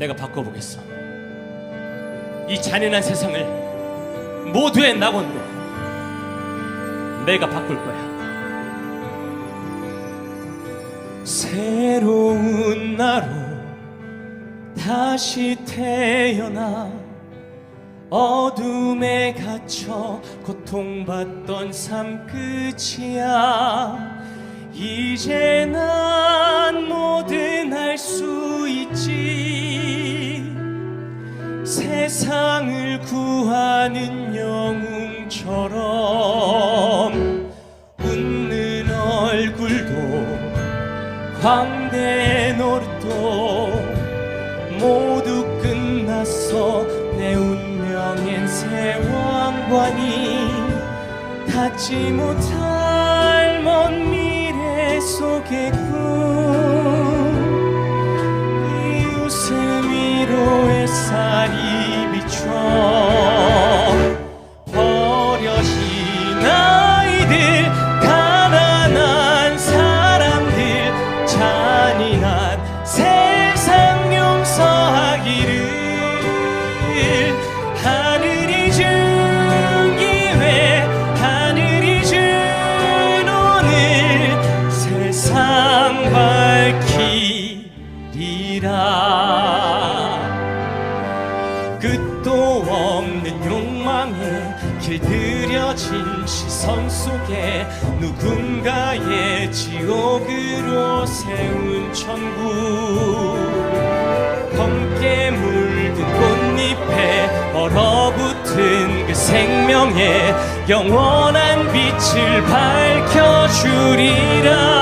내가 바꿔보겠어. 이 잔인한 세상을 모두의 낙원으로 내가 바꿀 거야. 새로운 나로 다시 태어나 어둠에 갇혀 고통받던 삶 끝이야 이제 난 세상을 구하는 영웅처럼 웃는 얼굴도 광대 노릇도 모두 끝났어 내 운명엔 새 왕관이 닿지 못할 먼 미래 속의 꿈 이 웃음 위로 햇살 끝도 없는 욕망에 길들여진 시선 속에 누군가의 지옥으로 세운 천국. 검게 물든 꽃잎에 얼어붙은 그 생명에 영원한 빛을 밝혀주리라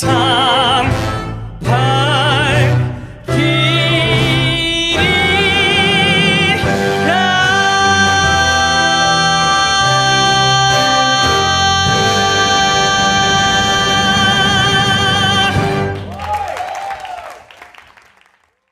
time.